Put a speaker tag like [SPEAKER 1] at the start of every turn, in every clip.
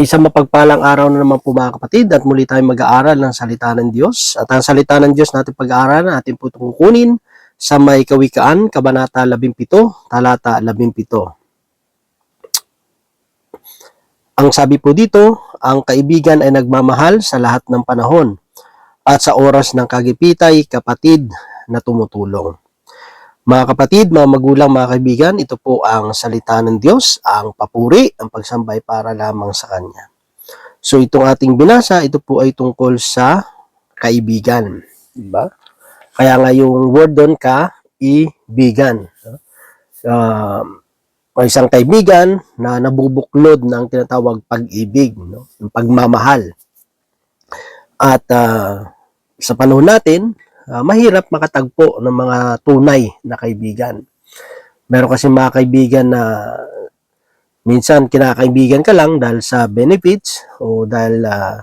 [SPEAKER 1] Isang mapagpalang araw na naman po mga kapatid at muli tayong mag-aaral ng salita ng Diyos. At ang salita ng Diyos natin pag-aaralan natin po itong kunin sa may kawikaan, kabanata 17, talata 17. Ang sabi po dito, ang kaibigan ay nagmamahal sa lahat ng panahon at sa oras ng kagipitay, kapatid na tumutulong. Mga kapatid, mga magulang, mga kaibigan, ito po ang salita ng Diyos, ang papuri, ang pagsambay para lamang sa Kanya. So itong ating binasa, ito po ay tungkol sa kaibigan. Diba? Kaya nga yung word doon, kaibigan. Um, o isang kaibigan na nabubuklod ng tinatawag pag-ibig, no? yung pagmamahal. At ah, sa panahon natin, ah, mahirap makatagpo ng mga tunay na kaibigan. Meron kasi mga kaibigan na minsan kinakaibigan ka lang dahil sa benefits o dahil ah,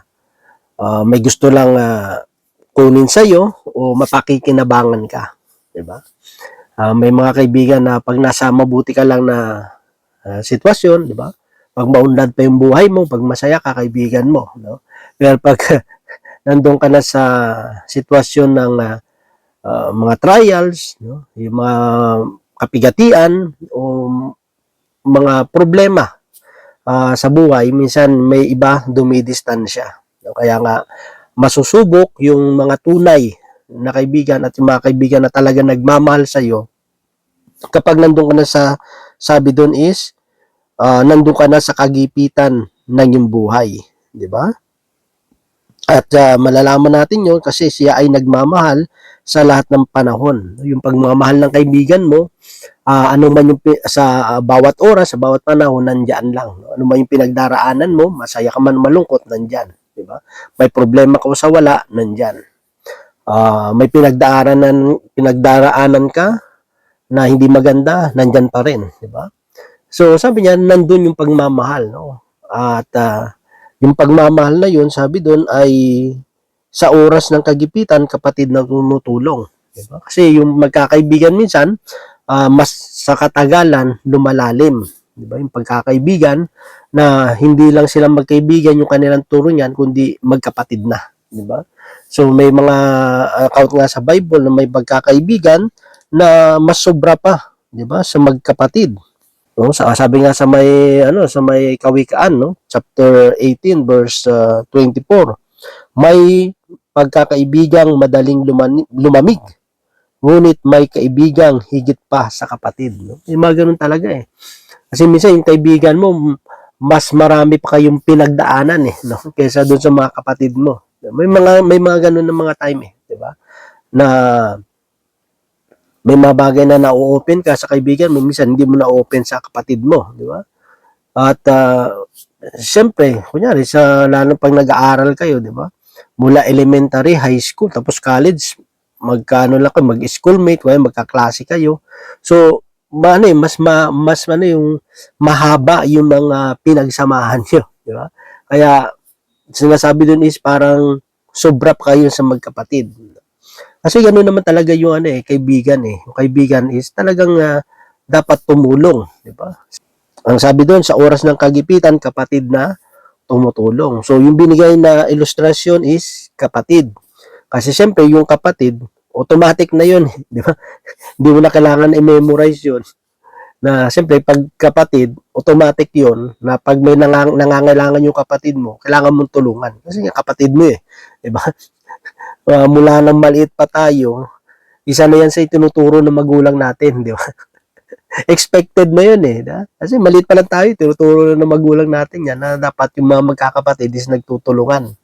[SPEAKER 1] ah, may gusto lang ah, kunin sa iyo o mapakikinabangan ka, 'di ba? Ah, may mga kaibigan na pag nasa mabuti ka lang na ah, sitwasyon, 'di ba? Pag maunlad pa yung buhay mo, pag masaya ka kaibigan mo, no? Pero pag nandun ka na sa sitwasyon ng ah, mga trials, no? yung mga kapigatian o mga problema ah, sa buhay, minsan may iba dumidistansya. Kaya nga, masusubok yung mga tunay na kaibigan at yung mga kaibigan na talaga nagmamahal sa iyo kapag nandun ka na sa sabi doon is ah, nandun ka na sa kagipitan ng iyong buhay, di ba? At ah, malalaman natin yun kasi siya ay nagmamahal sa lahat ng panahon. Yung pagmamahal ng kaibigan mo, ah, ano man yung sa ah, bawat oras, sa bawat panahon, nandyan lang. no? Ano man yung pinagdaraanan mo, masaya ka man malungkot, nandyan. Di ba? May problema ka o sa wala, nandyan. Ah, may pinagdaraanan, pinagdaraanan ka na hindi maganda, nandyan pa rin. Di ba? So, sabi niya, nandun yung pagmamahal. No? At ah, yung pagmamahal na yun, sabi doon ay sa oras ng kagipitan, kapatid na tumutulong. Diba? Kasi yung magkakaibigan minsan, ah, mas sa katagalan, lumalalim. Diba? Yung pagkakaibigan na hindi lang silang magkaibigan yung kanilang turo niyan, kundi magkapatid na. Diba? So may mga account nga sa Bible na may pagkakaibigan na mas sobra pa, 'di ba? Sa magkapatid. No, sa sabi nga sa may ano, sa may kawikaan, no, chapter 18 verse ah, 24. May pagkakaibigang madaling lumani- lumamig. Ngunit may kaibigang higit pa sa kapatid, no? Yung mga ganun talaga eh. Kasi minsan yung kaibigan mo mas marami pa kayong pinagdaanan eh, no? Kaysa doon sa mga kapatid mo. May mga may mga ganun na mga time eh, 'di ba? Na may mga bagay na na-open ka sa kaibigan mo, minsan hindi mo na-open sa kapatid mo, di ba? At uh, siyempre, kunyari, sa, lalo pag nag-aaral kayo, di ba? Mula elementary, high school, tapos college, magkano lang kayo, mag-schoolmate, kaya magkaklase kayo. So, ano eh, mas ma, mas ano yung mahaba yung mga pinagsamahan niyo, di ba? Kaya sinasabi dun is parang sobra kayo sa magkapatid. Kasi gano'n naman talaga yung ano eh, kaibigan eh. Yung kaibigan is talagang ah, dapat tumulong, di ba? Ang sabi doon, sa oras ng kagipitan, kapatid na tumutulong. So, yung binigay na ilustrasyon is kapatid. Kasi siyempre, yung kapatid, automatic na yun, di ba? Hindi mo na kailangan i-memorize yun. Na siyempre, pag kapatid, automatic yun, na pag may nangang, nangangailangan yung kapatid mo, kailangan mong tulungan. Kasi nga kapatid mo eh, di ba? Uh, mula nang maliit pa tayo, isa na yan sa itinuturo ng magulang natin, di ba? Expected na yun eh. Da? Kasi maliit pa lang tayo, tinuturo na ng magulang natin yan na dapat yung mga magkakapatid is nagtutulungan.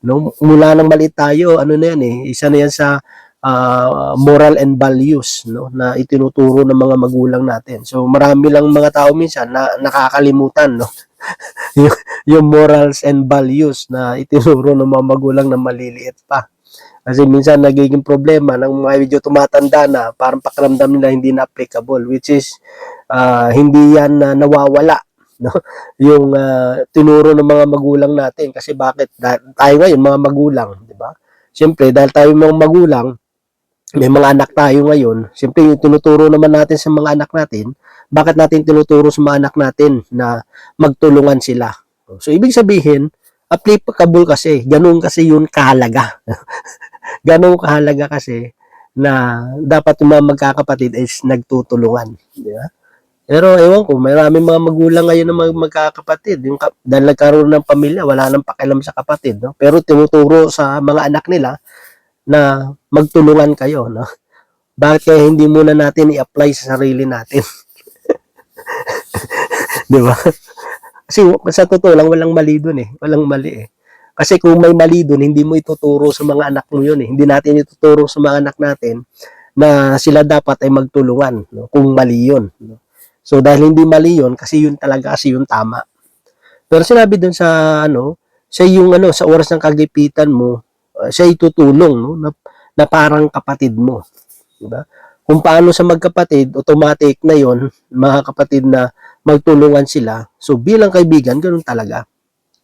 [SPEAKER 1] No? Mula nang maliit tayo, ano na yan eh, isa na yan sa ah, moral and values no na itinuturo ng mga magulang natin. So marami lang mga tao minsan na nakakalimutan no yung, yung morals and values na itinuro ng mga magulang na maliliit pa. Kasi minsan nagiging problema ng mga medyo tumatanda na parang pakiramdam nila hindi na applicable which is ah, hindi yan na nawawala no yung ah, tinuro ng mga magulang natin kasi bakit tayo ngayon mga magulang di ba Siyempre dahil tayo mga magulang may mga anak tayo ngayon siyempre yung tinuturo naman natin sa mga anak natin bakit natin tinuturo sa mga anak natin na magtulungan sila So, ibig sabihin, applicable kasi, ganun kasi yun kahalaga. ganun kahalaga kasi na dapat yung mga magkakapatid is nagtutulungan. Di ba? Pero ewan ko, maraming mga magulang ngayon na mag magkakapatid. Yung, dahil nagkaroon ng pamilya, wala nang pakialam sa kapatid. No? Pero tinuturo sa mga anak nila na magtulungan kayo. No? Bakit kaya hindi muna natin i-apply sa sarili natin? Di ba? Kasi sa totoo lang, walang mali dun eh. Walang mali eh. Kasi kung may mali dun, hindi mo ituturo sa mga anak mo yun eh. Hindi natin ituturo sa mga anak natin na sila dapat ay magtulungan no? kung mali yun. No? So dahil hindi mali yun, kasi yun talaga kasi yung tama. Pero sinabi dun sa ano, siya yung ano, sa oras ng kagipitan mo, siya itutulong no? na, na parang kapatid mo. Diba? Kung paano sa magkapatid, automatic na yon mga kapatid na magtulungan sila. So bilang kaibigan, ganun talaga.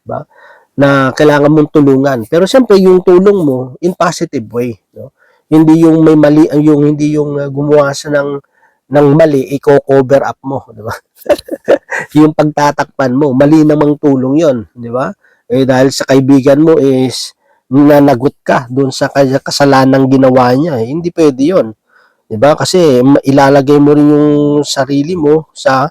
[SPEAKER 1] Diba? Na kailangan mong tulungan. Pero siyempre yung tulong mo in positive way, no? Hindi yung may mali, yung hindi yung uh, gumawa sa ng ng mali, i-cover up mo, di ba? yung pagtatakpan mo, mali namang tulong 'yon, di ba? Eh dahil sa kaibigan mo is nanagot ka doon sa kanya kasalanang ginawa niya, eh, hindi pwede. 'Di ba? Kasi ma- ilalagay mo rin yung sarili mo sa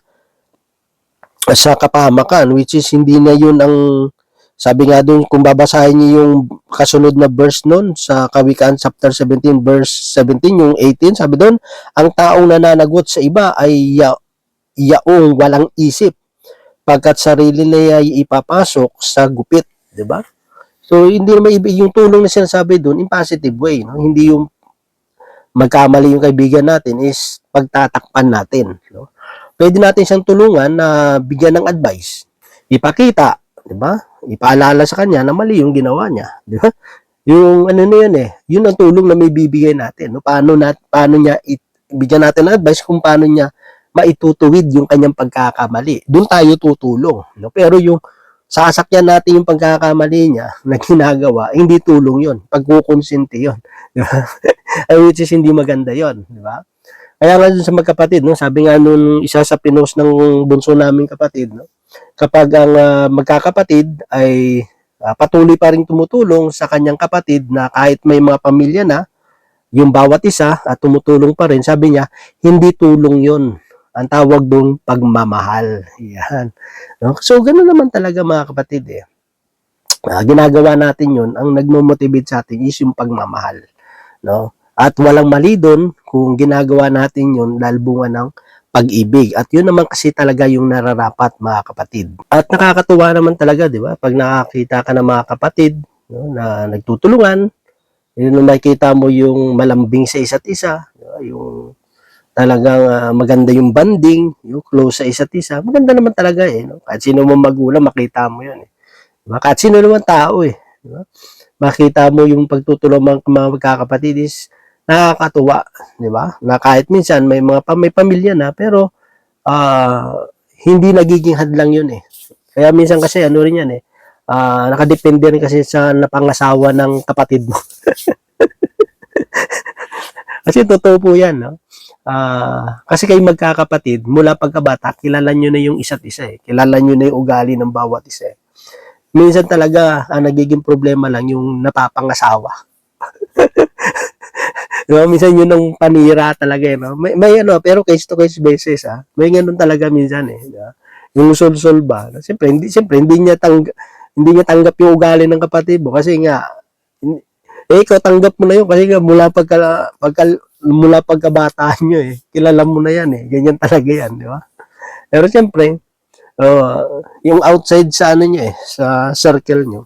[SPEAKER 1] sa kapahamakan which is hindi na yun ang sabi nga doon kung babasahin niyo yung kasunod na verse noon sa Kawikaan chapter 17 verse 17 yung 18 sabi doon ang taong nananagot sa iba ay ya, yaong walang isip pagkat sarili niya ay ipapasok sa gupit, 'di ba? So hindi naman ibig yung tulong na sinasabi doon in positive way, no? Hindi yung magkamali yung kaibigan natin is pagtatakpan natin, no? Pwede natin siyang tulungan na bigyan ng advice, ipakita, 'di ba? Ipaalala sa kanya na mali yung ginawa niya, 'di ba? Yung ano na yun eh, yun ang tulong na may bibigay natin, no? Paano nat paano niya it, bigyan natin ng advice kung paano niya maitutuwid yung kanyang pagkakamali. Doon tayo tutulong, no? Pero yung sasakyan natin yung pagkakamali niya na ginagawa, hindi tulong yon pagkukonsinti yon di ba? Which is hindi maganda yon di ba? Kaya nga dun sa magkapatid, no, sabi nga nung isa sa pinost ng bunso naming kapatid, no, kapag ang ah, magkakapatid ay ah, patuloy pa rin tumutulong sa kanyang kapatid na kahit may mga pamilya na, yung bawat isa at tumutulong pa rin, sabi niya, hindi tulong yon Ang tawag doon, pagmamahal. Yan. No? So, gano'n naman talaga mga kapatid eh. Ah, ginagawa natin yon ang nagmo-motivate sa atin is yung pagmamahal. No? At walang mali doon kung ginagawa natin yon dahil bunga ng pag-ibig. At yun naman kasi talaga yung nararapat mga kapatid. At nakakatuwa naman talaga, di ba? Pag nakakita ka ng mga kapatid no, na nagtutulungan, yun makikita mo yung malambing sa isa't isa, yung talagang ah, maganda yung banding, yung close sa isa't isa. Maganda naman talaga eh. No? Kahit sino mo magulang, makita mo yun eh. Diba? Kahit sino naman tao eh. Diba? Makita mo yung pagtutulong ng mga magkakapatid is nakakatuwa. Di ba? Na kahit minsan may mga may pamilya na pero ah, hindi nagiging hadlang yun eh. Kaya minsan kasi ano rin yan eh. ah, nakadepende rin kasi sa napangasawa ng kapatid mo. kasi totoo po yan, no? Ah, kasi kayo magkakapatid, mula pagkabata, kilala nyo na yung isa't isa eh. Kilala nyo na yung ugali ng bawat isa eh. Minsan talaga, ang nagiging problema lang yung napapangasawa. Diba? Minsan yun ang panira talaga eh. No? May, may ano, pero case to case basis ah. May ganun talaga minsan eh. Diba? Yung sol-sol ba? Siyempre, hindi, siyempre, hindi niya tang hindi niya tanggap yung ugali ng kapatid mo kasi nga eh ikaw tanggap mo na yun kasi nga mula pagka, pagka mula pagkabataan nyo eh. Kilala mo na yan eh. Ganyan talaga yan, di ba? Pero siyempre, uh, yung outside sa ano nyo eh, sa circle nyo,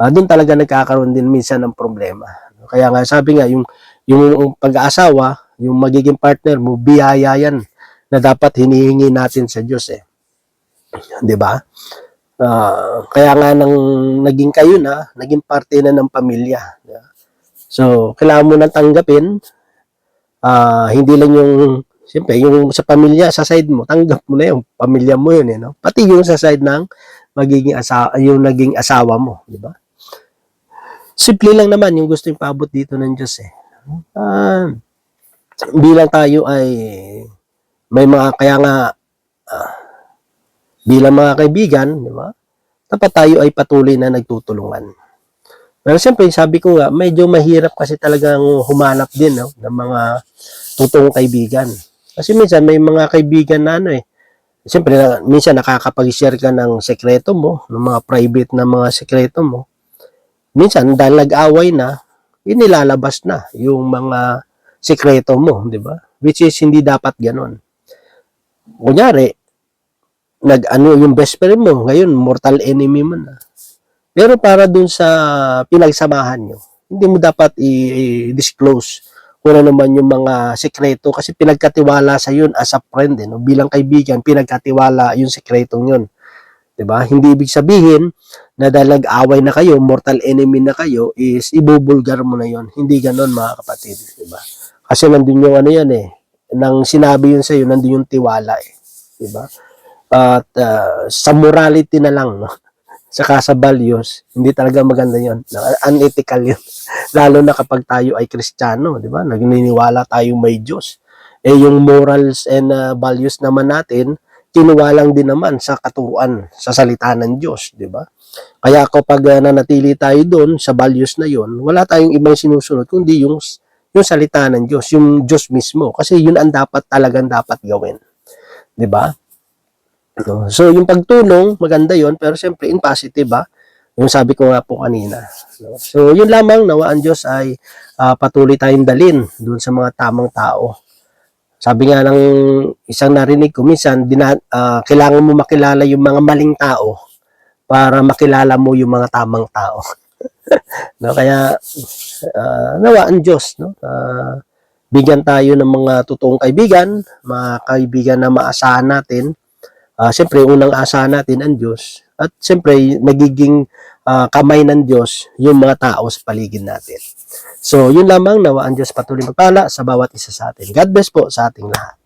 [SPEAKER 1] uh, doon talaga nagkakaroon din minsan ng problema. Kaya nga sabi nga, yung, yung pag-aasawa, yung magiging partner mo, biyaya yan na dapat hinihingi natin sa Diyos eh. Di ba? Ah, kaya nga nang naging kayo na, naging parte na ng pamilya. So, kailangan mo nang tanggapin, ah, hindi lang yung, siyempre, yung sa pamilya, sa side mo, tanggap mo na yung pamilya mo yun, eh, no? Pati yung sa side ng magiging asawa, yung naging asawa mo, di ba? Simple lang naman yung gusto yung paabot dito ng Diyos, eh. Ah, bilang tayo ay may mga, kaya nga, ah, bilang mga kaibigan, di ba? dapat tayo ay patuloy na nagtutulungan. Pero siyempre, sabi ko nga, medyo mahirap kasi talagang humanap din no, ng mga totoong kaibigan. Kasi minsan may mga kaibigan na ano eh, siyempre minsan nakakapag-share ka ng sekreto mo, ng mga private na mga sekreto mo. Minsan dahil nag-away na, inilalabas na yung mga sekreto mo, di ba? Which is hindi dapat ganon. Kunyari, nag-ano yung best friend mo, ngayon mortal enemy mo na. Pero para dun sa pinagsamahan nyo, hindi mo dapat i-disclose kung ano naman yung mga sekreto kasi pinagkatiwala sa yun as a friend eh, no? bilang kaibigan pinagkatiwala yung sekretong yun. 'di ba hindi ibig sabihin na dahil nag-away na kayo mortal enemy na kayo is ibubulgar mo na yon hindi ganon mga kapatid 'di ba kasi nandun yung ano yan eh nang sinabi yun sa iyo nandun yung tiwala eh. 'di ba at ah, sa morality na lang no saka sa values, hindi talaga maganda yon. Unethical yun. Lalo na kapag tayo ay kristyano, di ba? Nagniniwala tayong may Diyos. Eh, yung morals and uh, values naman natin, tinuwalang din naman sa katuruan, sa salita ng Diyos, di ba? Kaya kapag uh, nanatili tayo doon sa values na yon, wala tayong ibang sinusunod kundi yung yung salita ng Diyos, yung Diyos mismo. Kasi yun ang dapat talagang dapat gawin. Di ba? No? So, yung pagtulong, maganda yon pero siyempre in positive ba? Yung sabi ko nga po kanina. No? So, yun lamang, nawa ang Diyos ay ah, patuloy tayong dalin doon sa mga tamang tao. Sabi nga ng isang narinig ko, minsan, dina, ah, kailangan mo makilala yung mga maling tao para makilala mo yung mga tamang tao. no? Kaya, ah, nawa ang Diyos, no? Ah, bigyan tayo ng mga totoong kaibigan, mga kaibigan na maasahan natin, Ah, siyempre, unang asahan natin ang Diyos. At siyempre, nagiging ah, kamay ng Diyos yung mga tao sa paligid natin. So, yun lamang nawa ang Diyos patuloy magpala sa bawat isa sa atin. God bless po sa ating lahat.